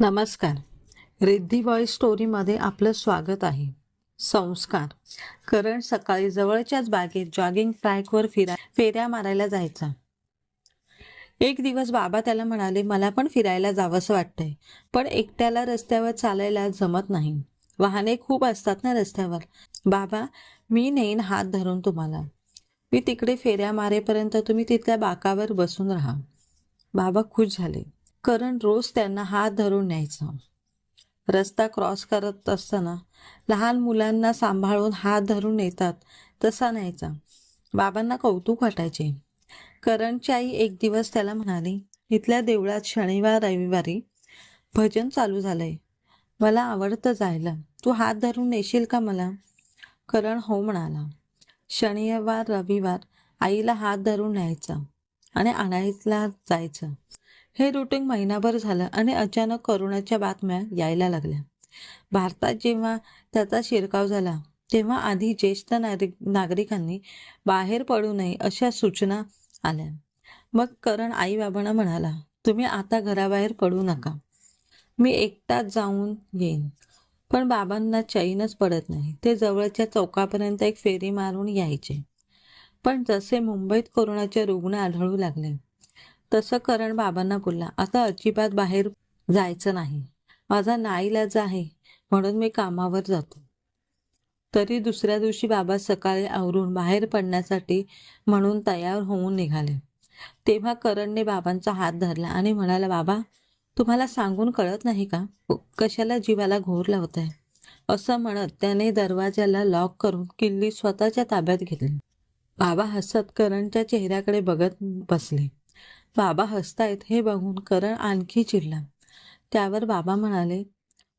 नमस्कार. रिद्धी बॉय स्टोरीमध्ये आपलं स्वागत आहे. संस्कार. करण सकाळी जवळच्याच बागेत जॉगिंग ट्रॅकवर फिरा फेऱ्या मारायला जायचा. एक दिवस बाबा त्याला म्हणाले मला पण फिरायला जावंसं वाटतंय पण एकट्याला रस्त्यावर चालायला जमत नाही. वाहने खूप असतात ना रस्त्यावर. बाबा मी नेईन हात धरून तुम्हाला. मी तिकडे फेऱ्या मारेपर्यंत तुम्ही तिथल्या बाकावर बसून राहा. बाबा खुश झाले. करण रोज त्यांना हात धरून न्यायचा. रस्ता क्रॉस करत असताना लहान मुलांना सांभाळून हात धरून नेतात तसा न्यायचा. बाबांना कौतुक वाटायचे. करणची आई एक दिवस त्याला म्हणाली इथल्या देवळात शनिवार रविवारी भजन चालू झालंय. मला आवडतं जायला. तू हात धरून नेशील का मला? करण हो म्हणाला. शनिवार रविवार आईला हात धरून न्यायचा आणि आणायला जायचं. हे रुटीन महिनाभर झालं आणि अचानक करोनाच्या बातम्या यायला लागल्या. भारतात जेव्हा त्याचा शिरकाव झाला तेव्हा आधी ज्येष्ठ नागरिक नागरिकांनी बाहेर पडू नये अशा सूचना आल्या. मग करण आई बाबांना म्हणाला तुम्ही आता घराबाहेर पडू नका. मी एकटाच जाऊन येईन. पण बाबांना चैनच पडत नाही. ते जवळच्या चौकापर्यंत एक फेरी मारून यायचे. पण जसे मुंबईत कोरोनाचे रुग्ण आढळू लागले तसं करण बाबांना बोलला आता अजिबात बाहेर जायचं नाही. माझा नाईलाज आहे म्हणून मी कामावर जातो. तरी दुसऱ्या दिवशी बाबा सकाळी आवरून बाहेर पडण्यासाठी म्हणून तयार होऊन निघाले. तेव्हा करणने बाबांचा हात धरला आणि म्हणाला बाबा तुम्हाला सांगून कळत नाही का? कशाला जीवाला घोर लावताय? असं म्हणत त्याने दरवाजाला लॉक करून किल्ली स्वतःच्या ताब्यात घेतली. बाबा हसत करणच्या चेहऱ्याकडे बघत बसले. बाबा हसतायत हे बघून करण आणखी चिडला. त्यावर बाबा म्हणाले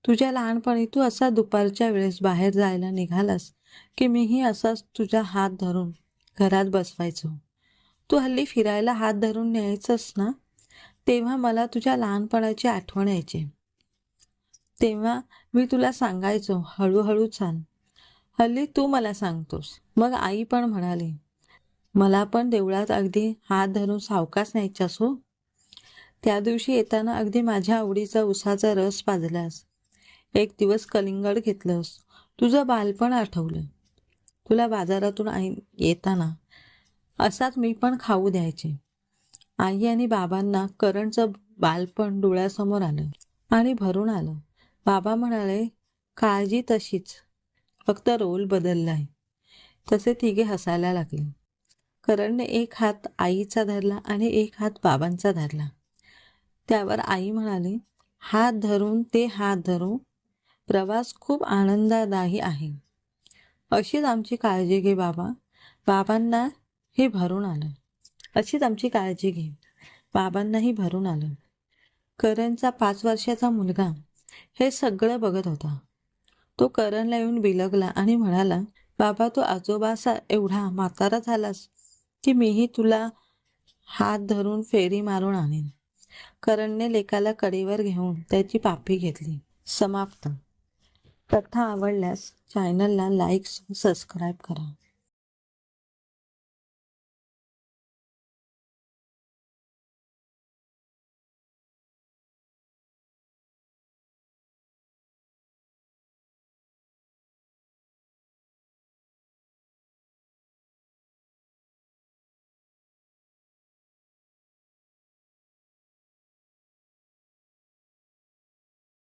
तुझ्या लहानपणी तू असा दुपारच्या वेळेस बाहेर जायला निघालास की मीही असाच तुझा हात धरून घरात बसवायचो. तू हल्ली फिरायला हात धरून न्यायचंस ना? तेव्हा मला तुझ्या लहानपणाची आठवण यायची. तेव्हा मी तुला सांगायचो हळूहळू चाल. हल्ली तू मला सांगतोस. मग आई पण म्हणाली मला पण देवळात अगदी हात धरून सावकाच न्यायचास हो त्या दिवशी येताना अगदी माझ्या आवडीचा उसाचा रस पाजलास. एक दिवस कलिंगड घेतलंस. तुझं बालपण आठवलं. तुला बाजारातून आई येताना असाच मी पण खाऊ द्यायचे. आई आणि बाबांना करणचं बालपण डोळ्यासमोर आलं आणि भरून आलं. बाबा म्हणाले काळजी तशीच. फक्त रोल बदललाय. तसे तिघे हसायला लागले. करणने एक हात आईचा धरला आणि एक हात बाबांचा धरला. त्यावर आई म्हणाली हात धरून ते हात धरून प्रवास खूप आनंददायी आहे. अशीच आमची काळजी घे बाबा. बाबांना हे भरून आलं. अशीच आमची काळजी घे. बाबांनाही भरून आलं. करणचा पाच वर्षाचा मुलगा हे सगळं बघत होता. तो करणला येऊन बिलगला आणि म्हणाला बाबा तू आजोबासा एवढा म्हातारा झालास. की मीही तुला हात धरून फेरी मारून आणेन. करणने लेकाला कडेवर घेऊन त्याची पापी घेतली. समाप्त. कथा आवडल्यास चॅनलला लाईक सबस्क्राईब करा.